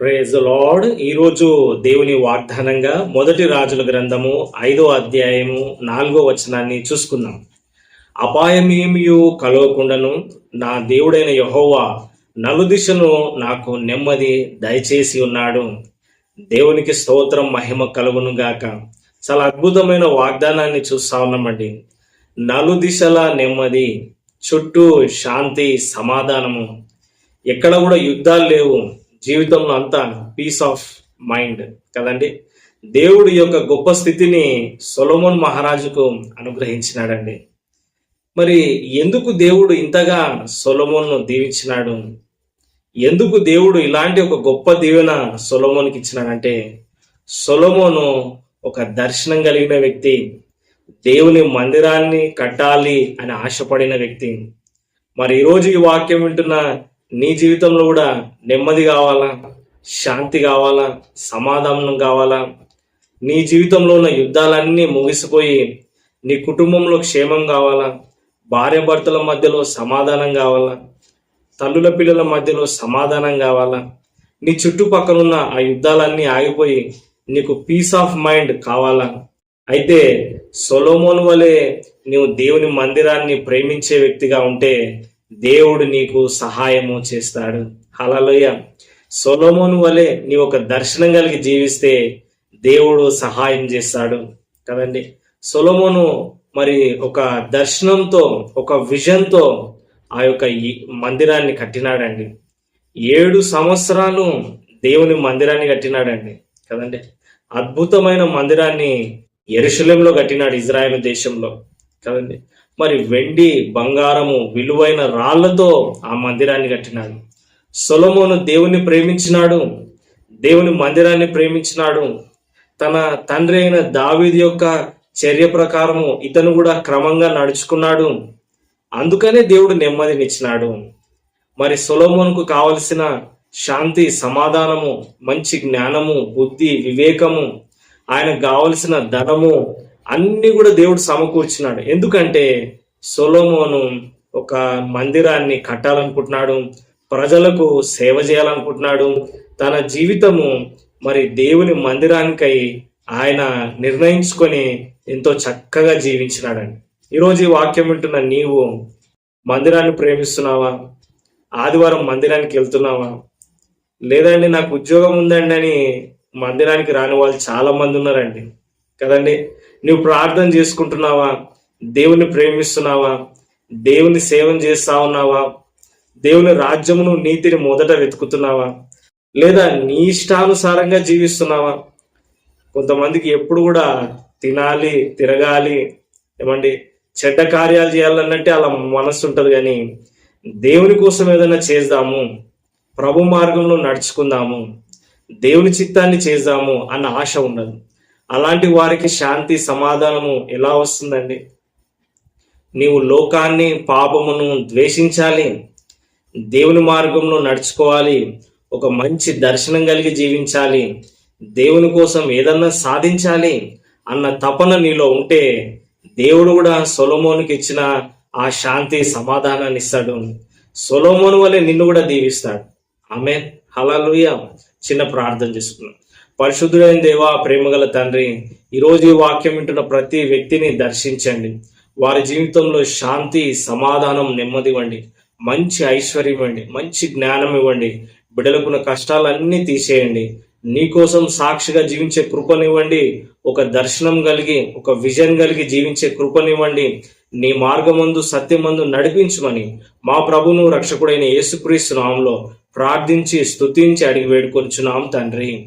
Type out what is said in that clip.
Praise lord ఈరోజు దేవుని వాగ్దానంగా మొదటి రాజుల గ్రంథము ఐదో అధ్యాయము నాలుగో వచనాన్ని చూసుకుందాం. అపాయమేమియు కలవకుండాను నా దేవుడైన యహోవా నలుదిశను నాకు నెమ్మది దయచేసి ఉన్నాడు. దేవునికి స్తోత్రం మహిమ కలుగును గాక. చాలా అద్భుతమైన వాగ్దానాన్ని చూస్తా ఉన్నామండి. నలుదిశల నెమ్మది చుట్టూ శాంతి సమాధానము. ఎక్కడ కూడా యుద్ధాలు లేవు. జీవితంలో అంతా పీస్ ఆఫ్ మైండ్ కదండి? దేవుడి యొక్క గొప్ప స్థితిని సొలమోన్ మహారాజుకు అనుగ్రహించినాడండి. మరి ఎందుకు దేవుడు ఇంతగా సొలమోన్ను దీవించినాడు? ఎందుకు దేవుడు ఇలాంటి ఒక గొప్ప దీవెన సొలమోన్కి ఇచ్చినాడంటే సొలమోను ఒక దర్శనం కలిగిన వ్యక్తి దేవుని మందిరాన్ని కట్టాలి అని ఆశపడిన వ్యక్తి. మరి ఈరోజు ఈ వాక్యం వింటున్న నీ జీవితంలో కూడా నెమ్మది కావాలా? శాంతి కావాలా? సమాధానం కావాలా? నీ జీవితంలో ఉన్న యుద్ధాలన్నీ ముగిసిపోయి నీ కుటుంబంలో క్షేమం కావాలా? భార్యాభర్తల మధ్యలో సమాధానం కావాలా? తల్లుల పిల్లల మధ్యలో సమాధానం కావాలా? నీ చుట్టుపక్కల ఉన్న ఆ యుద్ధాలన్నీ ఆగిపోయి నీకు పీస్ ఆఫ్ మైండ్ కావాలా? అయితే సొలోమోన్ వలె నీవు దేవుని మందిరాన్ని ప్రేమించే వ్యక్తిగా ఉంటే దేవుడు నీకు సహాయము చేస్తాడు. హలలోయ సొలోమోను వలె నీ ఒక దర్శనం కలిగి జీవిస్తే దేవుడు సహాయం చేస్తాడు. కదండి? సొలోమోను మరి ఒక దర్శనంతో ఒక విజన్తో ఆ యొక్క మందిరాన్ని కట్టినాడండి. ఏడు సంవత్సరాలు దేవుని మందిరాన్ని కట్టినాడండి. కదండి? అద్భుతమైన మందిరాన్ని ఎరుశలంలో కట్టినాడు ఇజ్రాయెల్ దేశంలో. కదండి? మరి వెండి బంగారము విలువైన రాళ్ళతో ఆ మందిరాన్ని కట్టినాడు. సొలమోను దేవుని ప్రేమించినాడు. దేవుని మందిరాన్ని ప్రేమించినాడు. తన తండ్రి అయిన దావీది యొక్క చర్య ప్రకారము ఇతను కూడా క్రమంగా నడుచుకున్నాడు. అందుకనే దేవుడు నెమ్మదినిచ్చినాడు. మరి సొలోమోనుకు కావలసిన శాంతి సమాధానము మంచి జ్ఞానము బుద్ధి వివేకము ఆయన కావలసిన ధనము అన్ని కూడా దేవుడు సమకూర్చినాడు. ఎందుకంటే సొలోమోను ఒక మందిరాన్ని కట్టాలనుకుంటున్నాడు ప్రజలకు సేవ చేయాలనుకుంటున్నాడు తన జీవితము మరి దేవుని మందిరానికై ఆయన నిర్ణయించుకొని ఎంతో చక్కగా జీవించినాడండి. ఈరోజు ఈ వాక్యం వింటున్న నీవు మందిరాన్ని ప్రేమిస్తున్నావా? ఆదివారం మందిరానికి వెళ్తున్నావా? లేదండి నాకు ఉద్యోగం ఉందండి అని మందిరానికి రాని వాళ్ళు చాలా మంది ఉన్నారండి. కదండి? నువ్వు ప్రార్థన చేసుకుంటున్నావా? దేవుని ప్రేమిస్తున్నావా? దేవుని సేవం చేస్తా ఉన్నావా? దేవుని రాజ్యమును నీతిని మొదట వెతుకుతున్నావా? లేదా నీ ఇష్టానుసారంగా జీవిస్తున్నావా? కొంతమందికి ఎప్పుడు కూడా తినాలి తిరగాలి ఏమండి చెడ్డ కార్యాలు చేయాలన్నట్టే అలా మనస్సు ఉంటుంది కానీ దేవుని కోసం ఏదైనా చేద్దాము ప్రభు మార్గంలో నడుచుకుందాము దేవుని చిత్తాన్ని చేద్దాము అన్న ఆశ ఉండదు అలాంటి వారికి శాంతి సమాధానము ఎలా వస్తుందండి? నీవు లోకాన్ని పాపమును ద్వేషించాలి. దేవుని మార్గంలో నడుచుకోవాలి. ఒక మంచి దర్శనం కలిగి జీవించాలి. దేవుని కోసం ఏదన్నా సాధించాలి అన్న తపన నీలో ఉంటే దేవుడు కూడా సొలోమోనికి ఇచ్చిన ఆ శాంతి సమాధానాన్ని ఇస్తాడు. సొలోమోను వలె నిన్ను కూడా దీవిస్తాడు. ఆమె హలలుయ చిన్న ప్రార్థన చేసుకున్నాం పరిశుద్ధుడైన దేవా ప్రేమగల తండ్రి ఈరోజు ఈ వాక్యం వింటున్న ప్రతి వ్యక్తిని దర్శించండి. వారి జీవితంలో శాంతి సమాధానం నెమ్మది ఇవ్వండి. మంచి ఐశ్వర్యం ఇవ్వండి. మంచి జ్ఞానం ఇవ్వండి. బిడలకున్న కష్టాలన్నీ తీసేయండి. నీకోసం సాక్షిగా జీవించే కృపనివ్వండి. ఒక దర్శనం కలిగి ఒక విజన్ కలిగి జీవించే కృపనివ్వండి. నీ మార్గమందు సత్యమందు నడిపించమని మా ప్రభును రక్షకుడైన యేసుక్రీస్తు నామంలో ప్రార్థించి స్తుతించి అడిగి వేడుకొంచున్నాం తండ్రి.